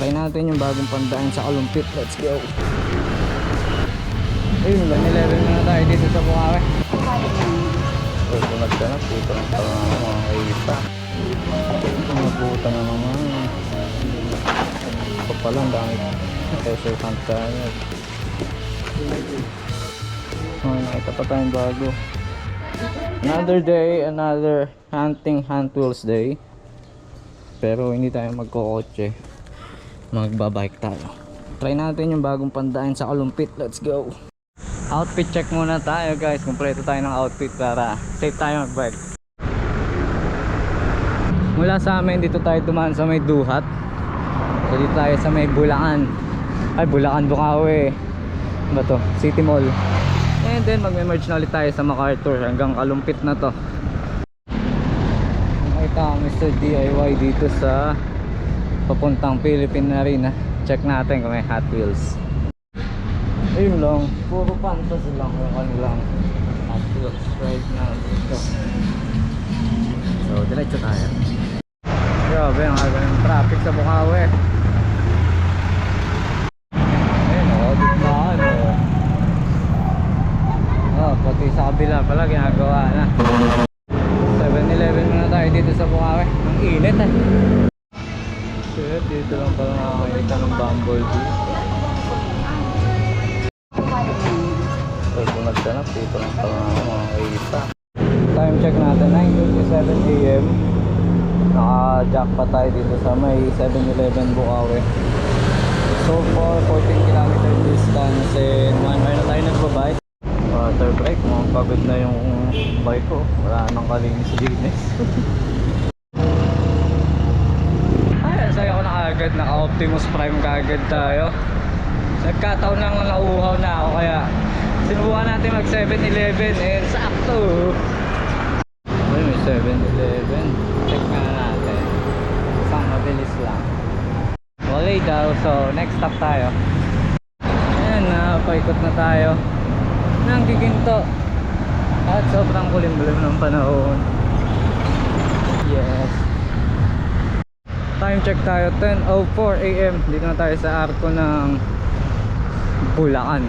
Try natin yung bagong pandaan sa Kalumpit. Let's go. Ayun, 111 na tayo dito sa Bukawi. Oh, sunod ka na. Puta ng tama mga kaisa. Mga puta na naman. Ito pa lang, dami. Treasure hunt tayo. Oh, nakita pa tayong bago. Another day, another hunting hand tools day. Pero hindi tayo magkokotse. Magbabike tayo. Try natin yung bagong pandaan sa Kalumpit. Let's go. Outfit check muna tayo guys. Kompleto tayo ng outfit para safe tayo magbike. Mula sa amin dito tayo dumaan sa may Duhat. So dito tayo sa may Bulacan. Ay Bulacan Bukawi. Ano ba to? City Mall. And then magme-merge na ulit tayo sa MacArthur hanggang Kalumpit na to. Nakita ko Mr. DIY dito sa papuntang Philippine Arena. Check natin kung may Hot Wheels. Ayun lang, puro fantasy lang yung kanilang Hot Wheels right now dito. So, diretso tayo. Grabe, ang aga ng traffic sa Bukawi. Ayun, oh, biglaan, oh. Oh, pati sa kabila pala ginagawa na. 7-Eleven muna tayo dito sa Bukawi. Ang init eh. Dito nakakita ng Bumblebee. So, sunod ka na. Puto lang pala mga kaisa. Time check natin, 9.57 a.m. Naka-jack pa tayo dito sa may 7-Eleven Bukawi. So far, 14 kilometer distance and 1 hour na tayo nagbabike. Water break, mukhang pagod na yung bike ko. Wala nang kalinis Naka-Optimus Prime kagad tayo. Nagkataon lang na nauuhaw na ako kaya sinubukan natin mag 7-Eleven and sakto. Ay, may 7-Eleven. Check nga natin. Isang mabilis lang. Wala daw. So, next stop tayo. Ayan na, paikot na tayo. Nang giginto. At sobrang kulimlim ng panahon. Yes. Time check tayo, 10.04 a.m. Dito na tayo sa arko ng Bulacan.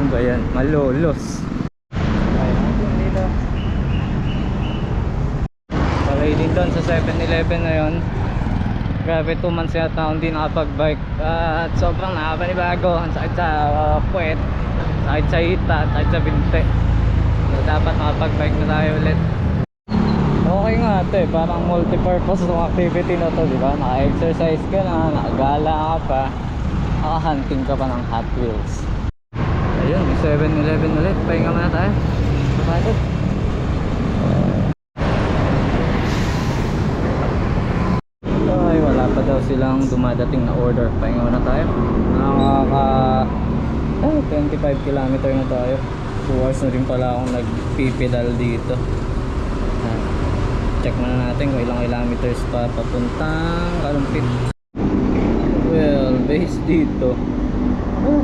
Ano ba yan? Malolos. Dito. Palay din doon sa 7-Eleven na yon. Grabe 2 months yata hindi nakapag-bike At sobrang nakapanibago Ang sakit sa uh, puwet Sakit sa hita, sakit sa binte dapat nakapag-bike na tayo ulit Nga ate, parang multi-purpose itong activity na to, di ba? Naka-exercise ka na, nakagala ka pa Naka-hunting ka pa ng Hot Wheels Ayun, may 7-Eleven ulit Pahinga muna tayo Kapagod Ay, wala pa daw silang dumadating na order. Pahinga muna tayo. Nakaka ay, 25 kilometer na tayo. 2 hours na rin pala akong nagpipedal dito. Ah, Check muna natin kung ilang kilometers pa papuntang Kalumpit. Well, base dito. Oh,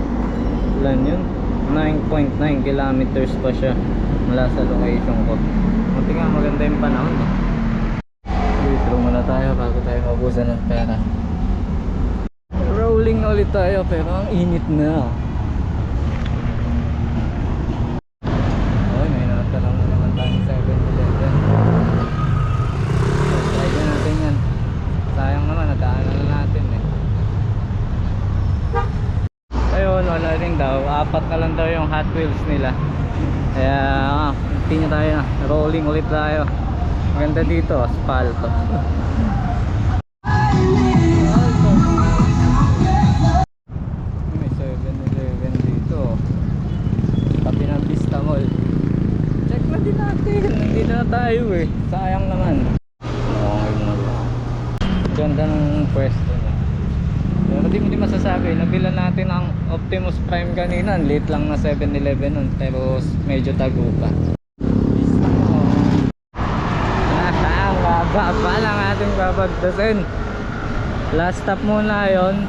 ilan yun? 9.9 kilometers pa siya mula sa location ko. Buti nga maganda yung panahon eh. Withdraw muna tayo bago tayo mabusan ng pera. Rolling ulit tayo pero ang init na. Okay, may natalang na naman tayo sa 7-Eleven. Try na natin yan. Sayang naman, nadaanan na natin eh. Ayun, wala rin daw. Apat na lang daw yung Hot Wheels nila. Kaya, ah, continue tayo na. Rolling ulit tayo. Maganda dito, asfalto. Prime kanina. Late lang na 7-Eleven nun. Pero medyo tago pa. Baba pa lang ating babagdasin. Last stop muna yon.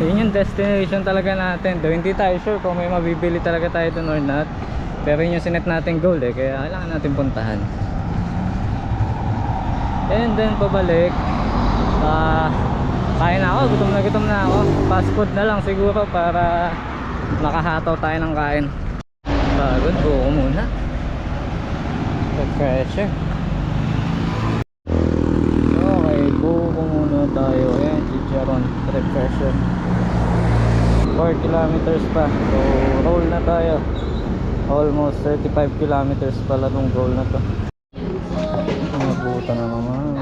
Yun yung destination talaga natin. Though hindi tayo sure kung may mabibili talaga tayo doon or not. Pero yun yung sinet natin goal eh. Kaya kailangan natin puntahan. And then pabalik. Ah, Kain na ako, gutom na gutom na ako. Fast food na lang siguro para makahataw tayo ng kain. Pagod, buko muna. Refresher. Okay, buko muna tayo. Ayan, chicharon, refresher. 4 kilometers pa. So, roll na tayo. Almost 35 kilometers pala nung roll na to. Mabuta na naman.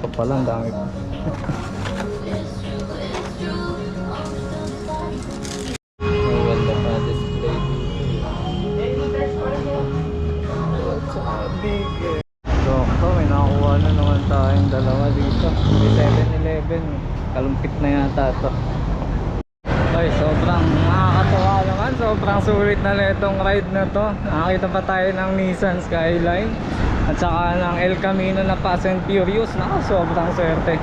Ito pala, dami pa. na yata ito. Ay, sobrang nakakatuwa naman. Sobrang sulit na itong ride na to. Nakakita pa tayo ng Nissan Skyline. At saka ng El Camino na Fast and Furious. Naka, sobrang swerte.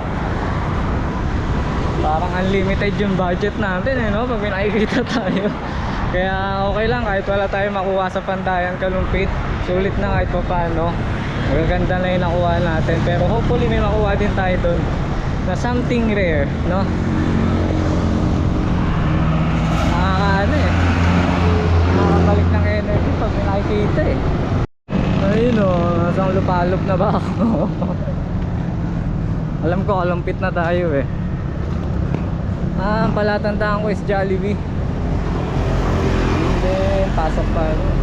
Parang unlimited yung budget natin eh, no? Pag nakikita tayo. Kaya okay lang kahit wala tayo makuha sa Pandayan Kalumpit. Sulit na kahit pa paano. Magaganda na yung nakuha natin. Pero hopefully may makuha din tayo doon na something rare, no? nakakaano eh. Nakakabalik ng energy pag may nakikita eh. Ayun o nasang lupalop na ba ako? Alam ko kalumpit na tayo eh. Ah ang palatandaan ko is Jollibee. And then pasok pa ano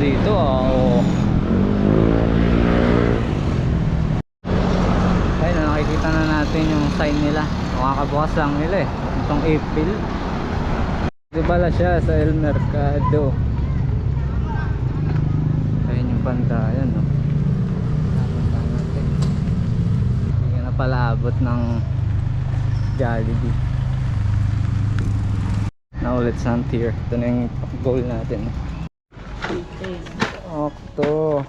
dito oh. Ayun, na, na natin yung sign nila. Makakabukas lang nila eh. Itong April. Di pala siya sa El Mercado. Ayun yung pandayan, no? Hindi ka na pala abot ng Jollibee. Now let's hunt here. Ito na yung goal natin. Octo.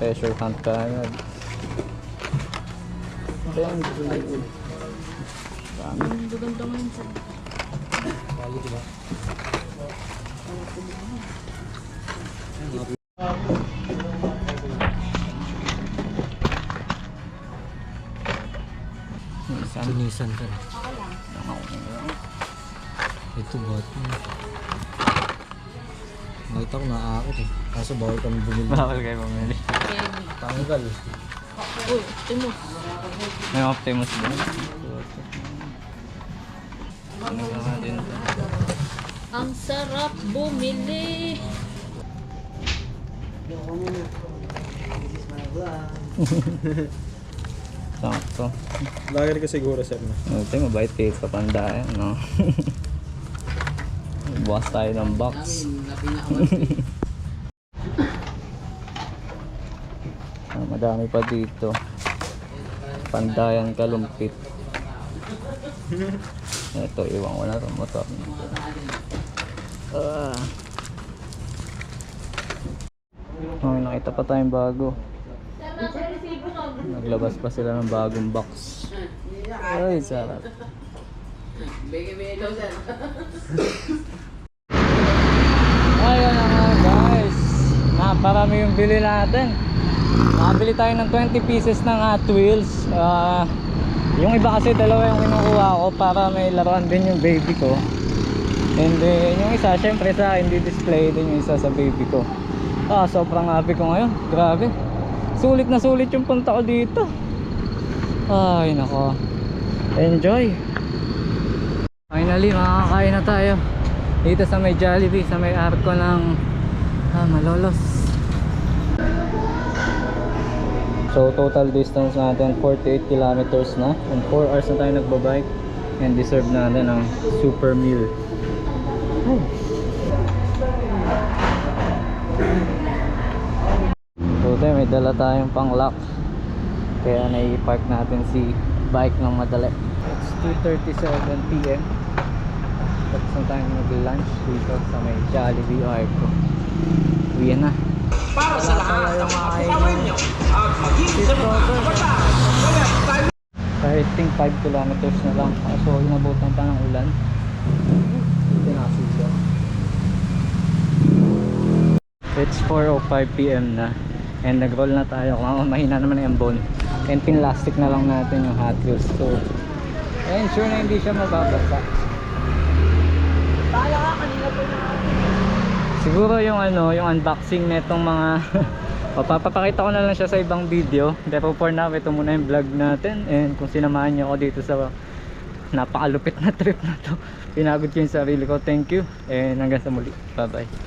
Treasure hunt ka agad. Bentley. Dami. Nissan. Tunisan ka na. Ito bot mo. Nakita ko naaakit eh. Kaso bawal kami bumili. Bawal kayo mamili. Tanggal. Uy, timo. May Optimus ba? Ano ba nga din to? Ang sarap bumili. Sakto. Lager ka siguro sir na. Ito mabait kayo sa pandayan, no? Bukas tayo ng box. Ah, madami pa dito. Pandayan kalumpit. Ito, iwan ko na itong motor. Ah. Oh, nakita pa tayong bago. Naglabas pa sila ng bagong box. Ay, sarap. Ayun na nga guys. Naparami yung bili natin. Nakabili tayo ng 20 pieces ng Hot Wheels. Ah, yung iba kasi dalawa yung kinukuha ko para may laruan din yung baby ko. And then yung isa syempre sa akin di-display din yung isa sa baby ko. Ah, sobrang happy ko ngayon. Grabe. Sulit na sulit yung punta ko dito. Ay, nako. Enjoy. Finally, makakain na tayo. Dito sa may Jollibee, sa may arko ng ah, Malolos. So, total distance natin 48 kilometers na. And 4 hours na tayo nagbabike. And deserve natin ang super meal. So, tayo, may dala tayong pang lock. Kaya nai-park natin si bike ng madali. It's 2.37pm. Tapos na tayo mag-lunch dito sa may Jollibee Arco. Uwi na. Para sa lahat ng mga kababayan nyo ang maging suporta I think 5 kilometers na lang. Kaso inabutan pa ng ulan. Na siya. It's 4.05pm na. And nag-roll na tayo. Kung mahina naman yung bone. And pinlastic na lang natin yung Hot Wheels. So, ayun, sure na hindi siya mababasa. Siguro yung ano, yung unboxing nitong mga Papapakita ko na lang siya sa ibang video. Pero for now, ito muna yung vlog natin. And kung sinamahan niyo ako dito sa Napakalupit na trip na to Pinagod ko yung sarili ko. Thank you. And hanggang sa muli. Bye bye